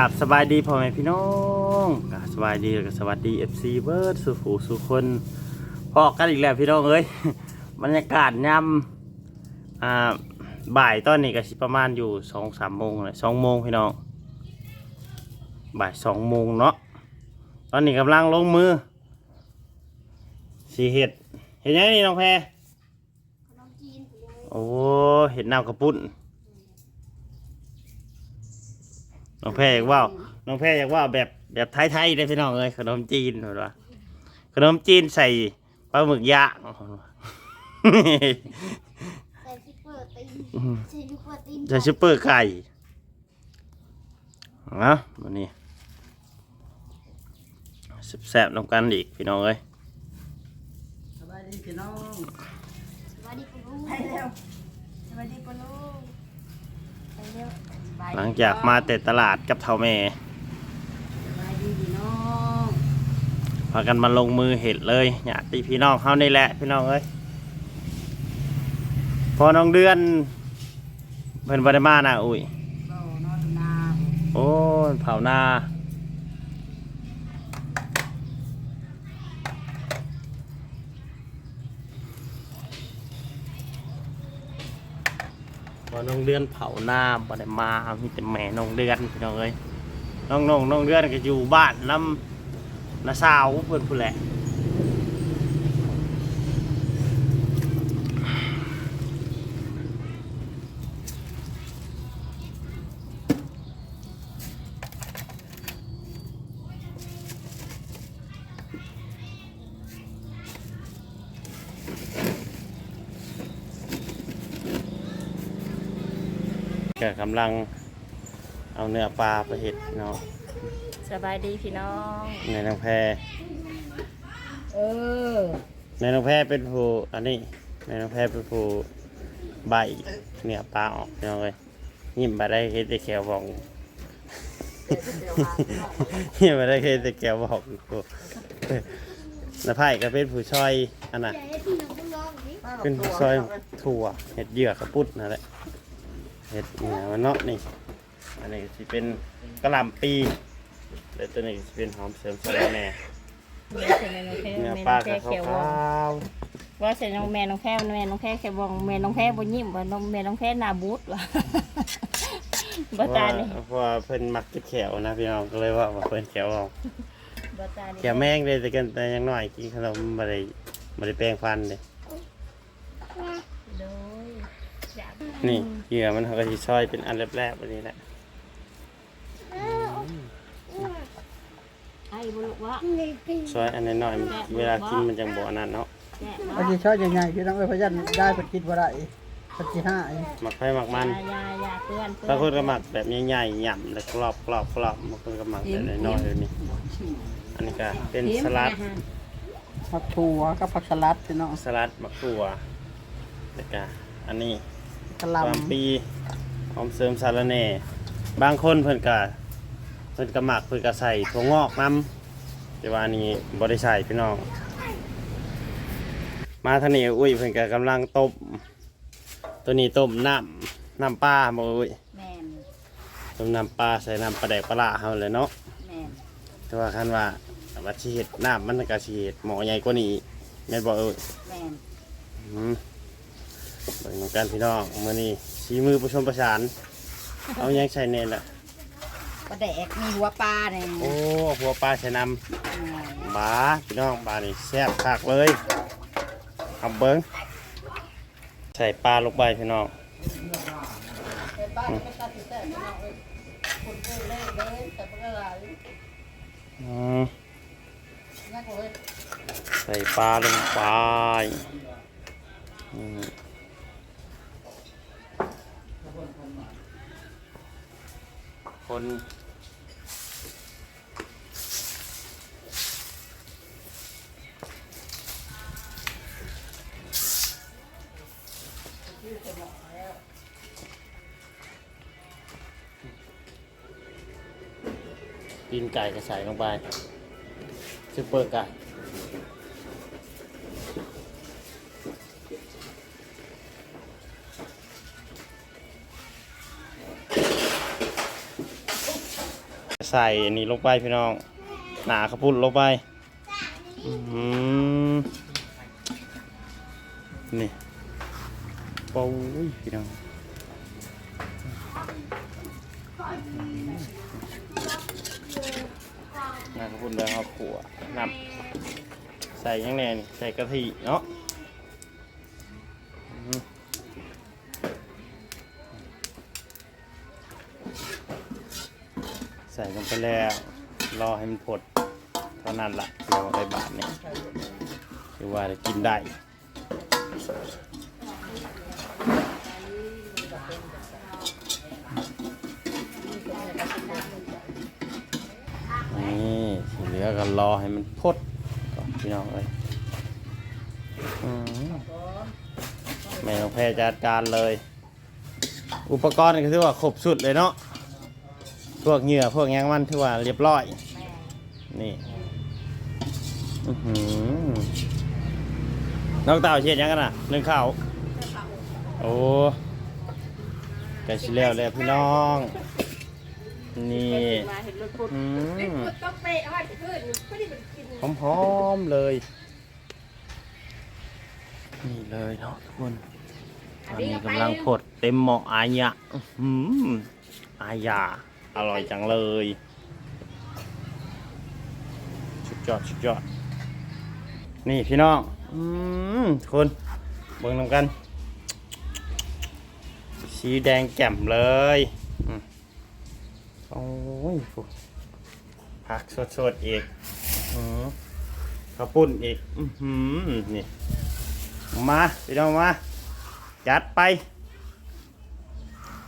ครับสบายดีพ่อแม่พี่น้องอะสบายดีแล้วก็สวัสดี FC เบิร์ดสุขูสุคนพอกันอีกแล้วพี่น้องเอ้ยบรรยากาศยำอ่าบ่ายตอนนี้ก็สิประมาณอยู่สองสามโมงเลยสองโมงพี่น้องบ่ายสองโมงเนาะตอนนี้กำลังลงมือสีเห็ดเห็ดยังไงนี่น้องแพรขนมจีนผมยังไม่โอ้เห็ดน้ำกระปุ้น น้องแพรอยากว่าวน้องแพรอยากว่าวแบบแบบไทยๆเลยพี่น้องเอ้ยขนมจีนเหรอวะขนมจีนใส่ปลาหมึกย่างใส่ซุปเปอร์ตีนอืมใส่ซุปเปอร์ตีนใส่ซุปเปอร์ไก่นะวันนี้แซ่บๆน้ำกันอีกพี่น้องเอ้ยสบายดีพี่น้องสวัสดีคุณลุงไปเร็วสบายดีปะลูกไปเร็ว หลังจากมาแต่ตลาดกับเท่าแม่สบายดีพี่น้องพากันมาลงมือเห็ดเลยญาติพี่น้องเขานี่แหละพี่น้องเอ้ยพอน้องเดือนเพิ่นบไดมานะอุ้ยเบานอนนาโอ้ยเผานา พอน้องเดือนเผาหน้าบไดมามีแต่แม่น้องเดือนพี่น้องเอ้ยน้องน้องน้องเดือนก็อยู่บ้านน้ำน้าสาวเพิ่นผู้นแหละ ก็กำลังเอาเนื้อปลาไปเห็ดเนาะสบายดีพี่น้อง ในน้องแพรเออ ในน้องแพรเป็นผู้อันนี้ในน้องแพรเป็นผู้ใบเนื้อปลาออกพี่น้องเลยยิ้มไปได้เห็ดแต่แขวบอกยิ้มไปได้เห็ดแต่แขวบอกกูแล้วไผ่ก็เป็นผู้ช่วยอันน่ะใหญ่ให้พี่น้องต้องลองนี่เป็นผู้ช่วยถั่วเห็ดเหยื่อกระปุดนั่นแหละ เห็ดเนี่ยมันเนาะนี่ อันนี้สิเป็นกระหล่ำปีแล้วตัวนี้สิเป็นหอมเสริมสารแหน่เดี๋ยวเสร็จแล้วน้องแพ้เนื้อแม่ปน้ลาองแพ้กับเขียววขาวว่าเสร็จน้องแม่น้องแพ้แม่น้องแพ้แค่บอกแม่น้องแพ้บ่ยิ้มว่าน้องแม่น้องแพ้หน้าบูดว่ะๆบ่ตานี่เพราะว่าเพิ่นมักกินแขวนะพี่น้องก็เลยว่าว่าเพิ่นแขวออกบ่ตานี่แขวแม่งเลยแต่กันแต่อยังน้อยกินขนมบ่ได้บ่ได้แปรงฟันเลย โดยอยาก นี่เหยื่อมันเขาก็สิซอยเป็นอันแรกๆแบบนี้แหละไอ้บ่ลูกว่าในปีซอยอันน้อยๆมันเวลากินมันจังบ่อันนั้นเนาะแม่อันนี้ชอบยังไงพี่น้องเอ้ยพยันได้เป็นคิดว่าไรเป็นที่ห้าหมักไฟหมักมันยายายาเตือนเตืบางคนก็หมักแบบใหญ่ๆหย่ำแล้วกรอบกรอบกรอบบางคนก็หมักแบบน้อยๆแบบนี้อันนี้ก็เป็นสลัดผักถั่วกับผักสลัดพี่น้องสลัดมะกรูดแล้วก็อันนี้ กะหความล่ำปีหอมเสริมสารแหน่บางคนเพิ่นก็เพิ่นก็หมักเพิ่นก็ใส่ถั่วงอกน้ำแต่ว่าอันนี้บ่ได้ใส่พี่น้องมาทางนี้อุ้ยเพิ่นก็กำลังต้มตัวนี้ต้มน้ำน้ำปลาบ่อุ้ยแม่นต้มน้ำปลาใส่น้ำปลาแดกปลาร้าเฮาเลยเนาะ แม่นแต่ว่าคันว่าว่าสิเฮ็ดน้ำมันก็สิเฮ็ดหม้อใหญ่กว่านี้แม่นบ่เอ้ยแม่นอืม เบิ่งนำกันพี่น้องมื้อนี้สีมือประชมประสาน เอาหยังใส่เน่ล่ะปลาแดกมีหัวปลาเนี่ยโอ้หัวปลาใส่น้ำบาพี่น้องบานี่แซ่บคักเลยเอาเบิ้งใส่ปลาลงไปพี่น้องอืมใส่ปลาลงไป คนตีนไก่ก็ใส่ลงไปซุปเปอร์ไก่ ใส่อันนี้ลงไปพี่น้อง หนาข้าวปุ้นลงไปอืมนี่โอ้ยพี่น้องหนาข้าวปุ้นแล้วครับขัวนับใส่ยังไงนี่ใส่กะทิเนาะ ไปแล้ว รอให้มันผดเท่านั้นละเดี๋ยวได้บาทเนี่ยคือว่าจะกินได้นี่ที่เหลือก็รอให้มันพดก่อนพี่น้องเลยอืมไม่ต้องแพ้จัดการเลย อุปกรณ์ก็ถือว่าครบสุดเลยเนาะ พวกเหงื่อพวกยังมันถือว่าเรียบร้อย นี่น้องเต่าเชียดยังกันน่ะเรื่องข้าวโอ้ไก่ชิแล้วแล้วพี่น้อง นี่หอืมต้องเปะเอาไว้เพื่อนไม่ได้เป็นกินหอมๆเลย นี่เลยเนาะทุกคนตอนนี้กำลังผดเต็มหม้ออายะอื้อหืออายา อร่อยจังเลยสุดยอดสุดยอด นี่พี่น้อง อืมทุกคนเบิ่งนำกัน สีแดงแจ่มเลยโอ้ยผักสดๆอีกข้าวปุ้นอีก อือหือนี่ มาพี่น้องมาจัดไป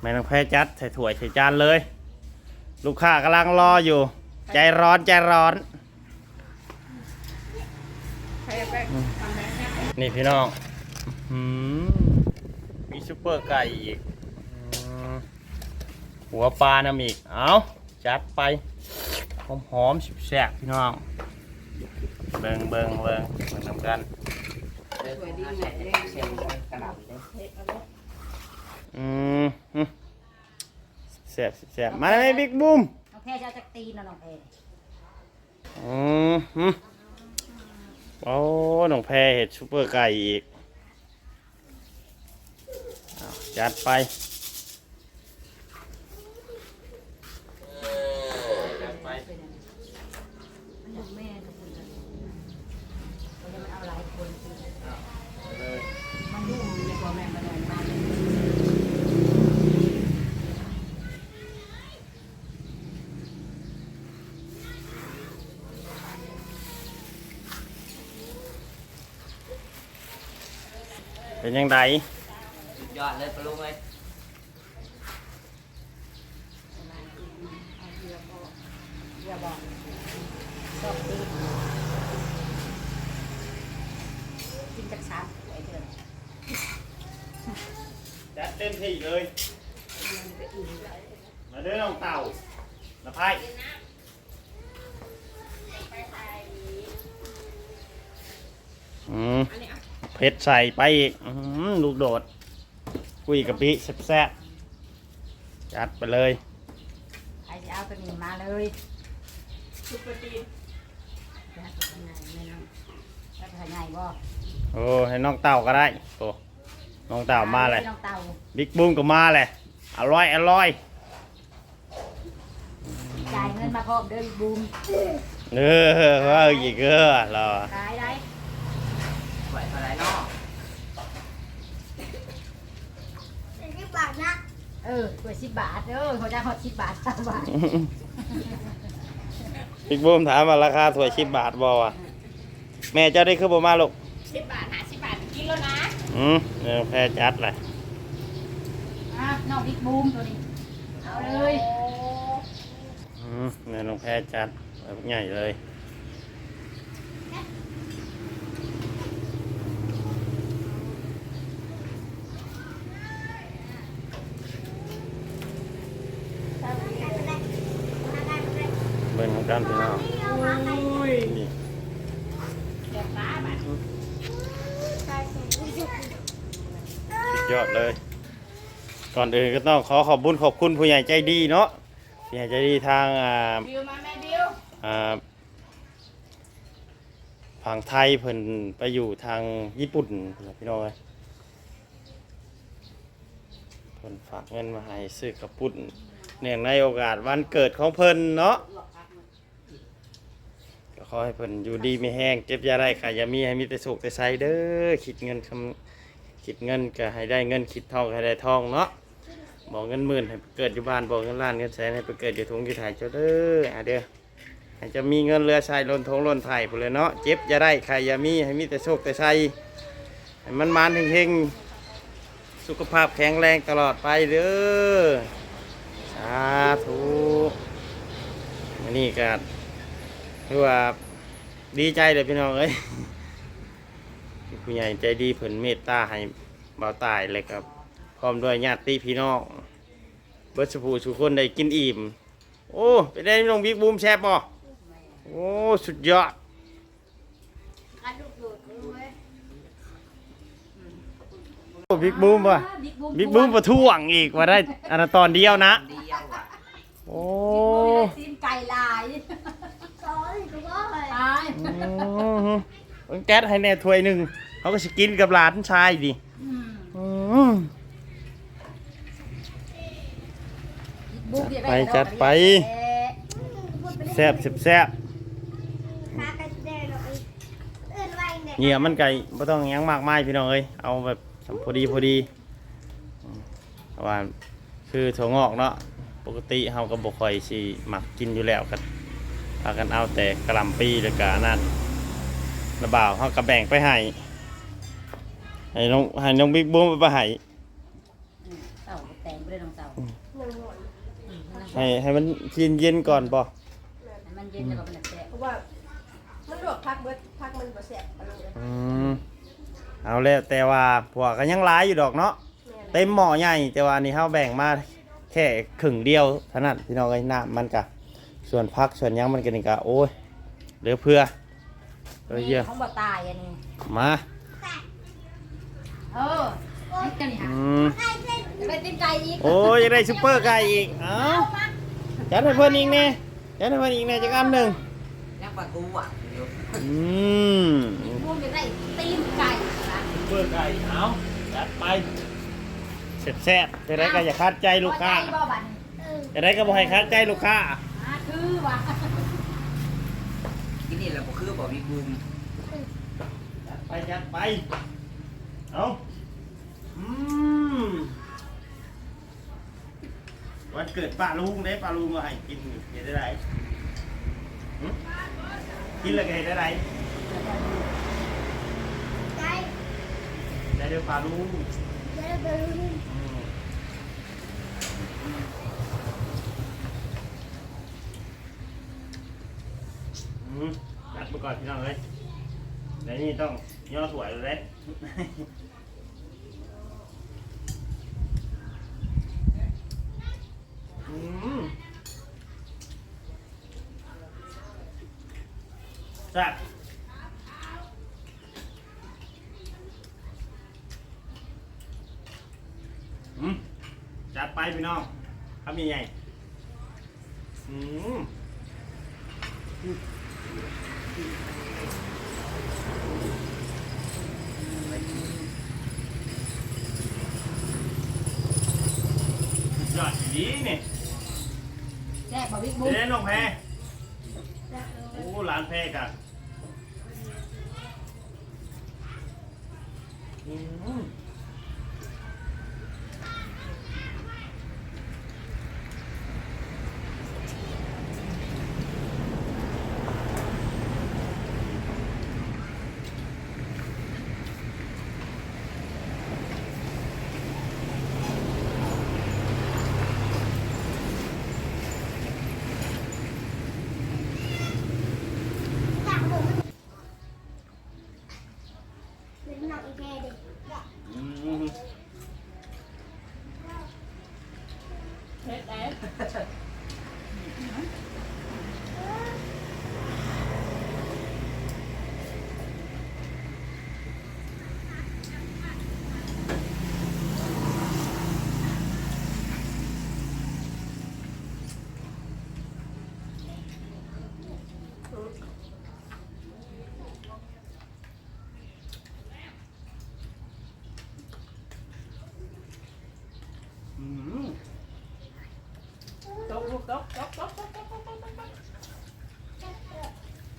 แม่น้องแพ้จัดใส่ถ้วยใส่จานเลย ลูกค้ากำลังรออยู่ ใจร้อนใจร้อนใครไปทำแบบนี้นี่พี่น้องอื้อหือมีซุปเปอร์ไก่อีกอืมหัวปลาน้ำอีก เอาจัดไป หอมหอมๆแซ่บๆพี่น้อง เบิงเบิงเบิงเบิงนำกันสวยดีแหละเนี่ยเสียงกระดับเลยอืมอืมแซ่บแซ่บมาเลยบิ๊กบูมน้องแพรจะเอาจากตีนนะน้องแพรอืมอืมโอ้น้องแพรเห็ดซุปเปอร์ไก่อีกเอาจัดไปจัดไป มันดูแม่ทุกคนเลยเราจะมันเอาหลายคน เลย มันดูในกว่าแม่มาหน่อยมากเลย เป็นยังไงสุดยอดเลยปะลุงเลยอย่าบอกชอบตีนกินจากสามถ้วยเถอะจัดเต็มที่เลย มาเด้อน้องเต่าละไพ่อืม เผ็ดใส่ไปอีกอื้อหือลูกโดดคุยกับปิแซ่บๆจัดไปเลยใครจะเอาตัวนี้มาเลยซุปเปอร์ตีนจะให้ตัวไหนไม่น้องแล้วจะให้ไงบ่โอ้ให้น้องเต่าก็ได้โอ้น้องเต่ามาเลยน้องเต่าบิ๊กบูมก็มาเลยอร่อยอร่อยจ่ายเงินมาพร้อมเดินบูมเออว่าอีกเออรอขายได้ ไหวเท่าไหรเนาะ สิบบาทนะ เออตัวสิบบาทเด้อเขาจะขอสิบบาทสามบาทบิ๊กบูมถามว่าราคาถ้วยชิบบาทบอวะแม่เจ้าได้คือบ่มาลูกสิบบาทหาสิบบาทกินแล้วนะอืมเดี๋ยวแพ้จัดเลยอะน้องบิ๊กบูมตัวนี้เอาเลย อืมเดี๋ยวน้องแพ้จัดแบบใหญ่เลยเบิ่งของกันพี่น้องนี่ เดี๋ยวป้าบาท สุด ยอดเลย ก่อนอื่นก็ต้องขอขอบบุญขอบคุณผู้ใหญ่ใจดีเนาะที่ให้ใจดีทางอ่าบิวมาแม่บิวอ่าฝั่งไทยเพิ่นไปอยู่ทางญี่ปุ่นพี่น้องเอ้ยเพิ่นฝากเงินมาให้ซื้อกระปุ่นเนื่องในโอกาสวันเกิดของเพิ่นเนาะก็ขอให้เพิ่นอยู่ดีมีแห้งเก็บยาได้ขายอยามีให้มีแต่สุขแต่ใสเด้อคิดเงินคำ คิดเงินก็ให้ได้เงินคิดทองให้ได้ทองเนาะบอกเงินหมื่นให้ไปเกิดอยู่บ้านบอกเงินล้านเงินแสนให้ไปเกิดอยู่ทุ่งอยู่ไทยเจ้าเด้ออะเด้อให้จะมีเงินเรือใช้ล้นทงล้นไถ่พุ่นเลยเนาะเจ็บอย่าได้ใครอย่ามีให้มีแต่โชคแต่ชัยให้มันมันเฮงๆสุขภาพแข็งแรงตลอดไปเด้อสาธุนนี้ก็คือว่าดีใจเลยพี่น้องเอ้ย ผู้ใหญ่ใจดีเพิ่นเมตตาให้เบาตายเลยครับ พร้อมด้วยญาติพี่น้องเบิร์ดสุภูสุคนได้กินอิ่ม โอ้ไปได้น้องบิ๊กบูมแชร์ป่ะโอ้สุดยอดอันลูกดูดเว้ยโอ้บิ๊กบูมป่ะบิ๊กบูมบิ๊กบูมประท่วงอีกว่าได้อันนั้นตอนเดียวนะเดียวอะโอ้ซีนไก่ลายสอนกูก็เลยตายอืม เอิ้งแก๊สให้แน่ถ้วยหนึ่งเขาก็สกินกับหลานชายดิอืมบุกเดี๋ยวไปจัดไปแซ่บแซ่บแซ่บเหงี่ยมันไก่ไม่ต้องหยังมากมายพี่น้องเอ้ยเอาแบบพอดีพอดีอืมเพราะว่าคือถั่วงอกเนาะปกติเฮาก็บ่ค่อยสิหมักกินอยู่แล้วกันพากันเอาแต่กะหล่ำปีแล้วก็อันนั่น ระบ่าวเฮาก็แบ่งไปให้ให้น้องให้น้องบิ๊กบูมไปให้เต่าแต่งไปเลยน้องเต่าให้ให้มันเย็นเย็นๆก่อนป่ะมันเย็นแล้วก็มันแซ่บเพราะว่ามันลวกพักเบิดพักมันบ่แซ่บปานนั้เลยอืมเอาแล้วแต่ว่าพวกก็ยังหลายอยู่ดอกเนาะเต็มหม้อใหญ่แต่ว่านี้เฮาแบ่งมาแค่ครึ่งเดียวเท่านั้นพี่น้องไอ้น้ำมันกะส่วนพักส่วนหยังมันก็นี่กะโอ้ยเหลือเพื่อ เหลือเยอะของบ่ตายอันนี้มาเออนี่เจ้านี่อืฮะมจะไปติ้งไก่อีกโอ้ยยังได้ซุปเปอร์ไก่อีกเอ้าจัดให้เพิ่นอีกแน่จัดให้เพิ่นอีกแน่จักอันหนึ่งยังปลากูอะเดี๋ยวอืมบุ้มจะได้ตีนไก่นะซุปเปอร์ไก่เอาจัดไปแซ่บๆจะได้ก็อย่าคาดใจลูกค้าพอใจบ่บัดนี้จะได้ก็บ่ให้คาดใจลูกค้าอ่าคือว่ากินนี่แหละบ่ คือบ่มีบูมจัดไปจัดไป เอาอืมวันเกิดป้าลุงได้ป้าลุงมาให้กินเห็นได้ไรหึกินแล้วก็เห็นได้ไรได้เดี๋ยวป้าลุงอืม จัดไปก่อนพี่น้องเลยในนี่ต้องย่อสวยเลยอืมแซ่บอืมจัดไปพี่น้องทำยังไงอืม ยอดดีนี่แซ่บบ่บิ๊กบุ้มเล่นน้องแพรโอ้หลานแพรกันอืม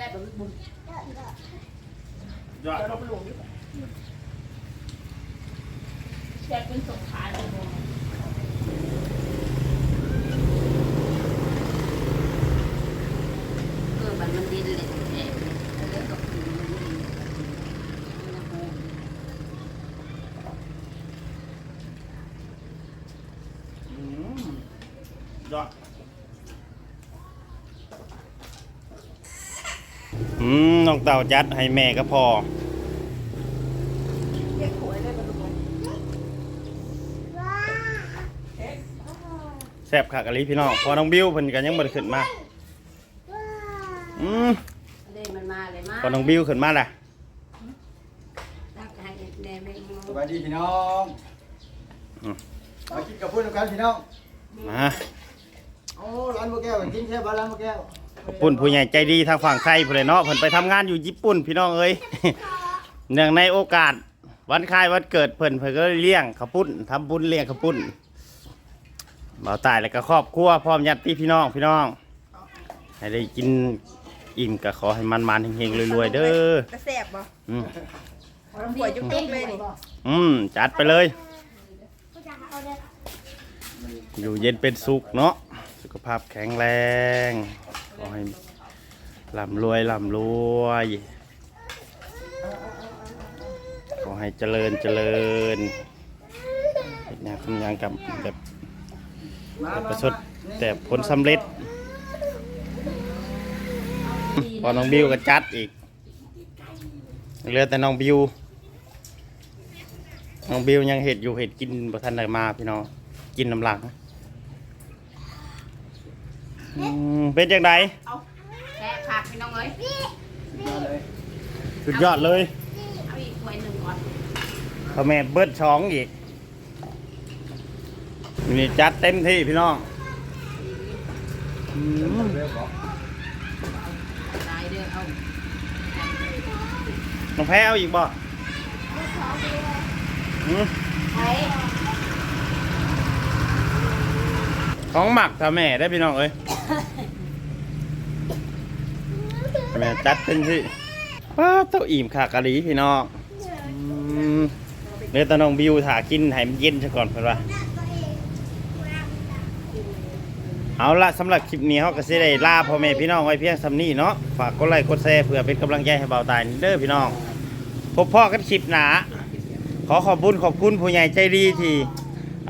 ซ่บแบบบุญ ยอดเราไปหลวงดีกว่าแซ่เป็นสงขลาเลยบ่เออมันมันดินเลยแซ่บแล้วก็คือมันดินนะโหอืมยอด อืมน้องเต่าจัดให้แม่ก็พอเรียกหวยได้ปะลูกแซ่บคักอะลิพี่น้อง พอน้องบิวเพิ่นก็ยังบ่ได้ขึ้นมา อืมเล่นมันมาเลยมาพอน้องบิวขึ้นมาล่ะตักให้แน่ไม่มองสบายดีพี่น้องอืมมากินกับพูดกันพี่น้อง มา โอ้ร้านโมแก้วกินแค่บ้านร้านโมแก้ว ปุ่นผู้ใหญ่ใจดีทางฝั่งไทยพุ่นเลยเนาะเพิ่นไปทำงานอยู่ญี่ปุ่นพี่น้องเอ้ย เนื่องในโอกาส วันคล้ายวันเกิดเพิ่นเพิ่นก็เลยเลี้ยงข้าวปุ้นทำบุญเลี้ยงข้าวปุ้นเบาตายแล้วก็ครอบครัวพร้อมญาติพี่น้องพี่น้อง ให้ได้กินอิ่มก็ขอให้มันๆเฮงๆรวยๆเด้อ กระแสบบ่อืมหวยจุกๆเลยนี่อืม จัดไปเลย อยู่เย็นเป็นสุขเนาะสุ ขภาพแข็งแรง ขอให้ร่ำรวยร่ำรวย ขอให้เจริญเจริญเฮ็ดงานทำงานกับแบบแบบประสบแต่ผลสำเร็จ พอน้องบิวก็จัดอีกเหลือแต่น้องบิว น้องบิวยังเห็ดอยู่เห็ดกินบ่ทันได้มาพี่น้อง กินน้ำหลัง อืมเป็นจังไดแซ่บผักพี่น้องเอ้ยสุดยอดเลยเอาอีกถ้วยหนึ่งก่อนพ่อแม่เบิดช้องอีกนี่จัดเต็มที่พี่น้องอืมได้เด้อเอาน้องแพ้เอาอีกบ่อืมของหมักถ้าแม่ได้พี่น้องเอ้ย แม่จัดเต็มที่ว้าเต้าอิ่มขากะหลีพี่น้องอืมเดี๋ยวตาน้องบิวถากินให้มันเย็นซะก่อนเพื่อนว่าเอาละสำหรับคลิปนี้เขาก็สิได้ลาพ่อแม่พี่น้องไว้เพียงสำนี้เนาะฝากกดไลค์กดแชร์เพื่อเป็นกำลังใจให้เบาตายเด้อพี่น้องพบพ่อกันคลิปหนาขอขอบคุณขอบคุณผู้ใหญ่ใจดีที่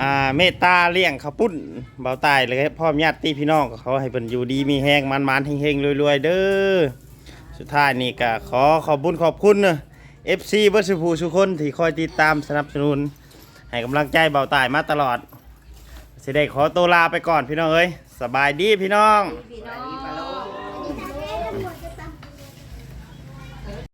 อ่าเมตตาเลี้ยงข้าวปุ้นเบาตายเลยพ่อญาติพี่น้องเขาให้เพิ่นอยู่ดีมีแห้งมันๆเฮงๆรวยๆเด้อ สุดท้ายนี่ก็ขอขอบุญขอบคุณเนอะ FC เบิร์สุภูสุคนที่คอยติดตามสนับสนุน ให้กำลังใจเบาตายมาตลอดสิได้ขอตัวลาไปก่อนพี่น้องเอ้ยสบายดีพี่น้อง พี่น้อง